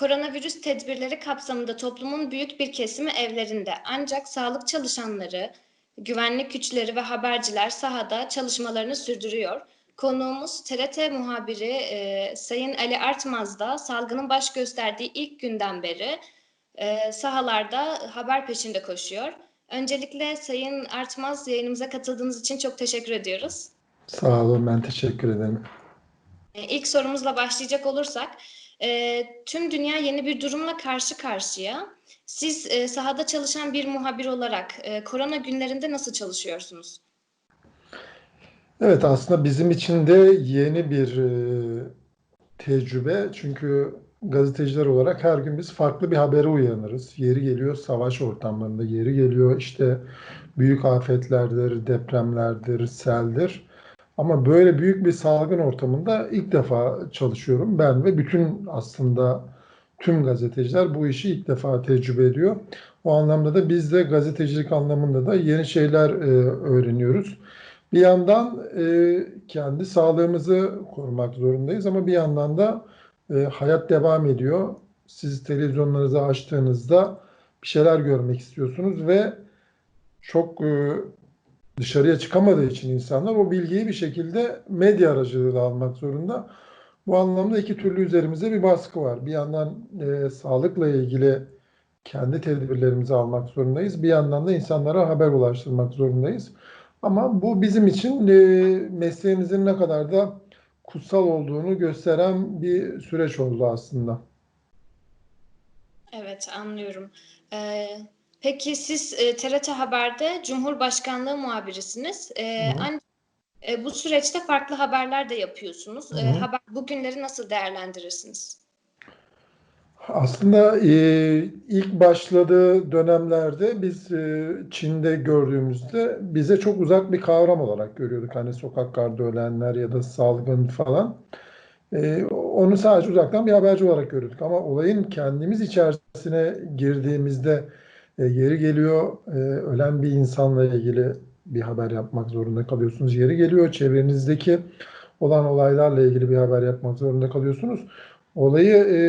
Koronavirüs tedbirleri kapsamında toplumun büyük bir kesimi evlerinde. Ancak sağlık çalışanları, güvenlik güçleri ve haberciler sahada çalışmalarını sürdürüyor. Konuğumuz TRT muhabiri e, Sayın Ali Artmaz da salgının baş gösterdiği ilk günden beri e, sahalarda haber peşinde koşuyor. Öncelikle Sayın Artmaz yayınımıza katıldığınız için çok teşekkür ediyoruz. Sağ olun, ben teşekkür ederim. E, İlk sorumuzla başlayacak olursak, e, tüm dünya yeni bir durumla karşı karşıya. Siz e, sahada çalışan bir muhabir olarak e, korona günlerinde nasıl çalışıyorsunuz? Evet, aslında bizim için de yeni bir e, tecrübe. Çünkü gazeteciler olarak her gün biz farklı bir habere uyanırız. Yeri geliyor savaş ortamlarında, yeri geliyor işte büyük afetlerdir, depremlerdir, seldir. Ama böyle büyük bir salgın ortamında ilk defa çalışıyorum. Ben ve bütün aslında tüm gazeteciler bu işi ilk defa tecrübe ediyor. O anlamda da biz de gazetecilik anlamında da yeni şeyler e, öğreniyoruz. Bir yandan e, kendi sağlığımızı korumak zorundayız ama bir yandan da e, hayat devam ediyor. Siz televizyonlarınızı açtığınızda bir şeyler görmek istiyorsunuz ve çok e, dışarıya çıkamadığı için insanlar o bilgiyi bir şekilde medya aracılığıyla almak zorunda. Bu anlamda iki türlü üzerimizde bir baskı var. Bir yandan e, sağlıkla ilgili kendi tedbirlerimizi almak zorundayız. Bir yandan da insanlara haber ulaştırmak zorundayız. Ama bu bizim için e, mesleğimizin ne kadar da kutsal olduğunu gösteren bir süreç oldu aslında. Evet, anlıyorum. E, peki siz e, TRT Haber'de Cumhurbaşkanlığı muhabirisiniz. E, ancak e, bu süreçte farklı haberler de yapıyorsunuz. E, Hı haber, bu günleri nasıl değerlendirirsiniz? Aslında e, ilk başladığı dönemlerde biz e, Çin'de gördüğümüzde bize çok uzak bir kavram olarak görüyorduk. Hani sokaklarda ölenler ya da salgın falan. E, onu sadece uzaktan bir haberci olarak görüyorduk. Ama olayın kendimiz içerisine girdiğimizde e, yeri geliyor e, ölen bir insanla ilgili bir haber yapmak zorunda kalıyorsunuz. Yeri geliyor çevrenizdeki olan olaylarla ilgili bir haber yapmak zorunda kalıyorsunuz. Olayı e,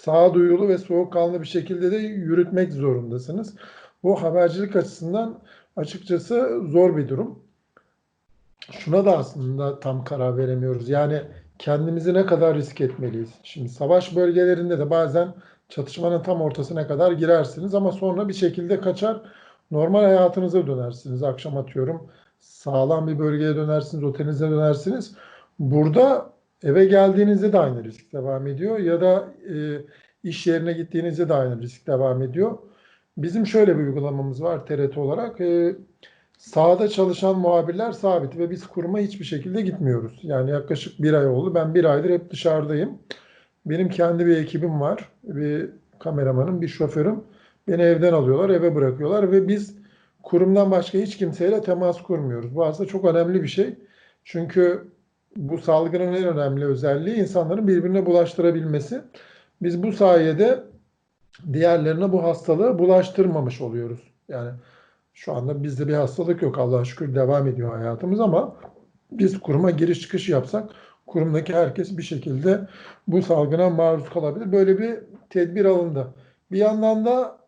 sağduyulu ve soğukkanlı bir şekilde de yürütmek zorundasınız. Bu habercilik açısından açıkçası zor bir durum. Şuna da aslında tam karar veremiyoruz. Yani kendimizi ne kadar risk etmeliyiz? Şimdi savaş bölgelerinde de bazen çatışmanın tam ortasına kadar girersiniz ama sonra bir şekilde kaçar normal hayatınıza dönersiniz. Akşam atıyorum sağlam bir bölgeye dönersiniz, otelinize dönersiniz. Burada eve geldiğinizde de aynı risk devam ediyor ya da e, iş yerine gittiğinizde de aynı risk devam ediyor. Bizim şöyle bir uygulamamız var TRT olarak. E, sahada çalışan muhabirler sabit ve biz kuruma hiçbir şekilde gitmiyoruz. Yani yaklaşık bir ay oldu. Ben bir aydır hep dışarıdayım. Benim kendi bir ekibim var. Bir kameramanım, bir şoförüm. Beni evden alıyorlar, eve bırakıyorlar ve biz kurumdan başka hiç kimseyle temas kurmuyoruz. Bu aslında çok önemli bir şey. Çünkü bu salgının en önemli özelliği insanların birbirine bulaştırabilmesi. Biz bu sayede diğerlerine bu hastalığı bulaştırmamış oluyoruz. Yani şu anda bizde bir hastalık yok Allah'a şükür devam ediyor hayatımız ama biz kuruma giriş çıkış yapsak kurumdaki herkes bir şekilde bu salgına maruz kalabilir. Böyle bir tedbir alındı. Bir yandan da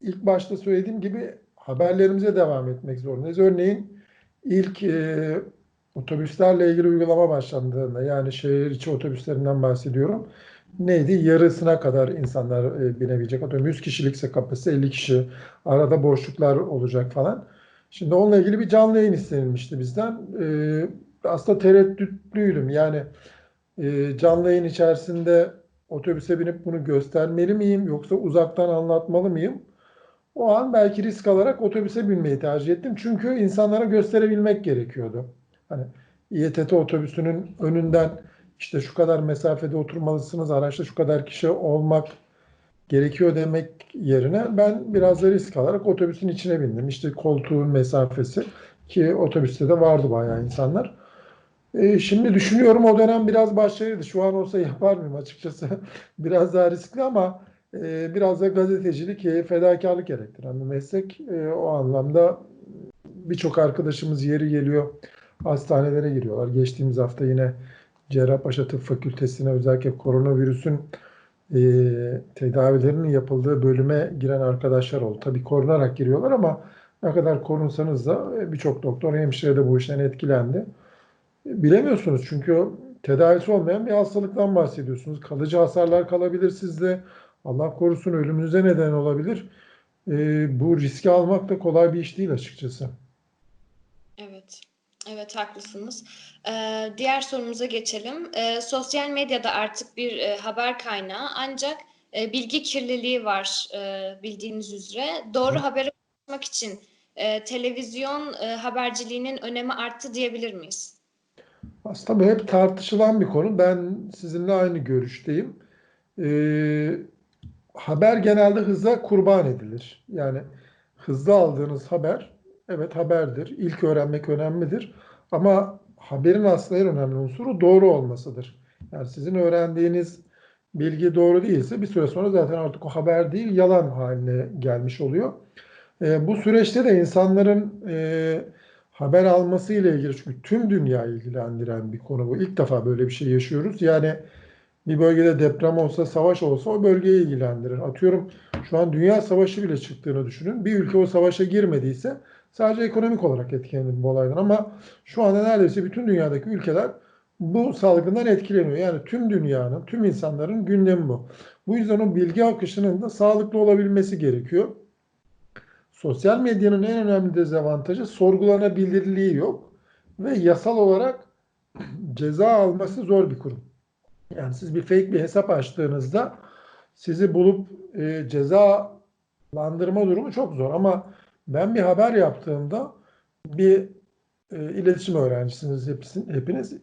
ilk başta söylediğim gibi haberlerimize devam etmek zorundayız. Örneğin ilk e, otobüslerle ilgili uygulama başlandığında yani şehir içi otobüslerinden bahsediyorum. Neydi? Yarısına kadar insanlar e, binebilecek. Atıyorum 100 kişilikse kapasite 50 kişi. Arada boşluklar olacak falan. Şimdi onunla ilgili bir canlı yayın istenilmişti bizden. E, aslında tereddütlüydüm. Yani e, canlı yayın içerisinde otobüse binip bunu göstermeli miyim yoksa uzaktan anlatmalı mıyım? O an belki risk alarak otobüse binmeyi tercih ettim. Çünkü insanlara gösterebilmek gerekiyordu. Hani İETT otobüsünün önünden işte şu kadar mesafede oturmalısınız, araçta şu kadar kişi olmak gerekiyor demek yerine ben biraz da risk alarak otobüsün içine bindim. İşte koltuğun mesafesi ki otobüste de vardı bayağı insanlar. E, şimdi düşünüyorum o dönem biraz başarıydı. Şu an olsa yapar mıyım açıkçası? biraz daha riskli ama e, biraz da gazetecilik e, fedakarlık gerektiren bir meslek. E, o anlamda birçok arkadaşımız yeri geliyor hastanelere giriyorlar. Geçtiğimiz hafta yine Cerrahpaşa Tıp Fakültesi'ne özellikle koronavirüsün e, tedavilerinin yapıldığı bölüme giren arkadaşlar oldu. Tabii korunarak giriyorlar ama ne kadar korunsanız da birçok doktor, hemşire de bu işten etkilendi. Bilemiyorsunuz çünkü tedavisi olmayan bir hastalıktan bahsediyorsunuz. Kalıcı hasarlar kalabilir sizde. Allah korusun ölümünüze neden olabilir. E, bu riski almak da kolay bir iş değil açıkçası. Evet, evet haklısınız. Ee, diğer sorumuza geçelim. Ee, sosyal medyada artık bir e, haber kaynağı ancak e, bilgi kirliliği var e, bildiğiniz üzere. Doğru habere ulaşmak için e, televizyon e, haberciliğinin önemi arttı diyebilir miyiz? Aslında bu hep tartışılan bir konu. Ben sizinle aynı görüşteyim. Ee, haber genelde hıza kurban edilir. Yani hızlı aldığınız haber, evet haberdir. İlk öğrenmek önemlidir. Ama haberin aslında en önemli unsuru doğru olmasıdır. Yani sizin öğrendiğiniz bilgi doğru değilse bir süre sonra zaten artık o haber değil, yalan haline gelmiş oluyor. Ee, bu süreçte de insanların e, haber alması ile ilgili çünkü tüm dünyayı ilgilendiren bir konu bu. İlk defa böyle bir şey yaşıyoruz. Yani bir bölgede deprem olsa, savaş olsa o bölgeyi ilgilendirir. Atıyorum şu an dünya savaşı bile çıktığını düşünün. Bir ülke o savaşa girmediyse sadece ekonomik olarak etkilenir bu olaydan. Ama şu anda neredeyse bütün dünyadaki ülkeler bu salgından etkileniyor. Yani tüm dünyanın, tüm insanların gündemi bu. Bu yüzden o bilgi akışının da sağlıklı olabilmesi gerekiyor. Sosyal medyanın en önemli dezavantajı sorgulanabilirliği yok ve yasal olarak ceza alması zor bir kurum. Yani siz bir fake bir hesap açtığınızda sizi bulup e, cezalandırma durumu çok zor. Ama ben bir haber yaptığımda bir e, iletişim öğrencisiniz hepsin, hepiniz.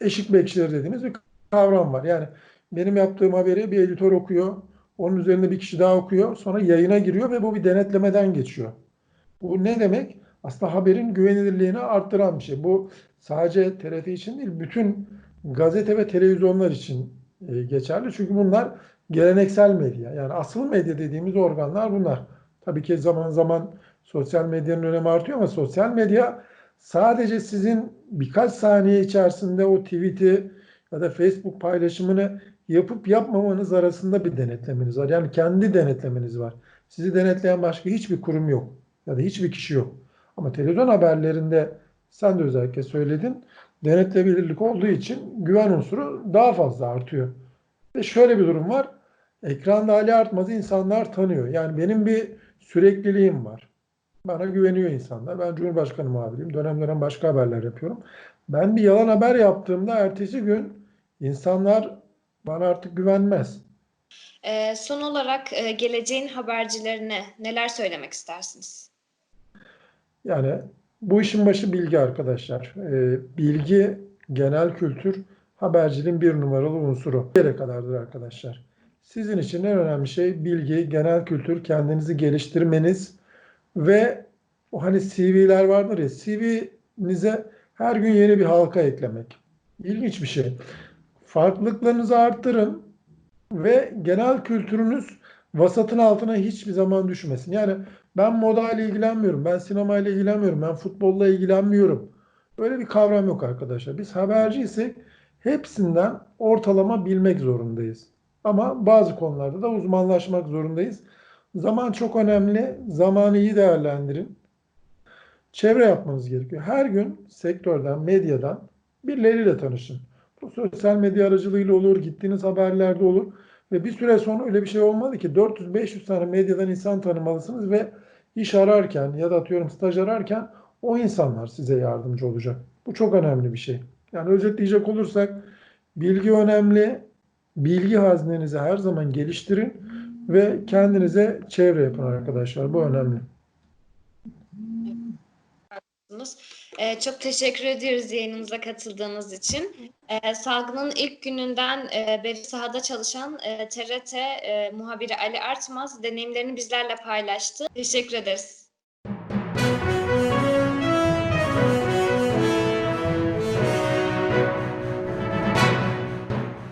Eşik bekçileri dediğimiz bir kavram var. Yani benim yaptığım haberi bir editör okuyor. Onun üzerinde bir kişi daha okuyor. Sonra yayına giriyor ve bu bir denetlemeden geçiyor. Bu ne demek? Aslında haberin güvenilirliğini arttıran bir şey. Bu sadece TRT için değil, bütün gazete ve televizyonlar için e, geçerli. Çünkü bunlar geleneksel medya. Yani asıl medya dediğimiz organlar bunlar. Tabii ki zaman zaman sosyal medyanın önemi artıyor ama sosyal medya sadece sizin birkaç saniye içerisinde o tweet'i ya da Facebook paylaşımını yapıp yapmamanız arasında bir denetlemeniz var. Yani kendi denetlemeniz var. Sizi denetleyen başka hiçbir kurum yok. Ya da hiçbir kişi yok. Ama televizyon haberlerinde sen de özellikle söyledin. Denetlebilirlik olduğu için güven unsuru daha fazla artıyor. Ve şöyle bir durum var. Ekranda Ali Artmaz'ı insanlar tanıyor. Yani benim bir sürekliliğim var. Bana güveniyor insanlar. Ben Cumhurbaşkanı muhabiriyim. Dönem dönem başka haberler yapıyorum. Ben bir yalan haber yaptığımda ertesi gün insanlar bana artık güvenmez. Ee, son olarak e, geleceğin habercilerine neler söylemek istersiniz? Yani bu işin başı bilgi arkadaşlar. Ee, bilgi, genel kültür haberciliğin bir numaralı unsuru. Bir yere kadardır arkadaşlar. Sizin için en önemli şey bilgi, genel kültür, kendinizi geliştirmeniz ve o hani CV'ler vardır ya CV'nize her gün yeni bir halka eklemek. İlginç bir şey. Farklılıklarınızı arttırın ve genel kültürünüz vasatın altına hiçbir zaman düşmesin. Yani ben moda ile ilgilenmiyorum, ben sinema ile ilgilenmiyorum, ben futbolla ilgilenmiyorum. Böyle bir kavram yok arkadaşlar. Biz haberciysek hepsinden ortalama bilmek zorundayız. Ama bazı konularda da uzmanlaşmak zorundayız. Zaman çok önemli. Zamanı iyi değerlendirin. Çevre yapmanız gerekiyor. Her gün sektörden, medyadan birileriyle tanışın. Sosyal medya aracılığıyla olur, gittiğiniz haberlerde olur. Ve bir süre sonra öyle bir şey olmalı ki 400-500 tane medyadan insan tanımalısınız ve iş ararken ya da atıyorum staj ararken o insanlar size yardımcı olacak. Bu çok önemli bir şey. Yani özetleyecek olursak bilgi önemli. Bilgi haznenizi her zaman geliştirin ve kendinize çevre yapın arkadaşlar. Bu önemli. Ee, çok teşekkür ediyoruz yayınımıza katıldığınız için. Ee, salgının ilk gününden e, beri sahada çalışan e, TRT e, muhabiri Ali Artmaz deneyimlerini bizlerle paylaştı. Teşekkür ederiz.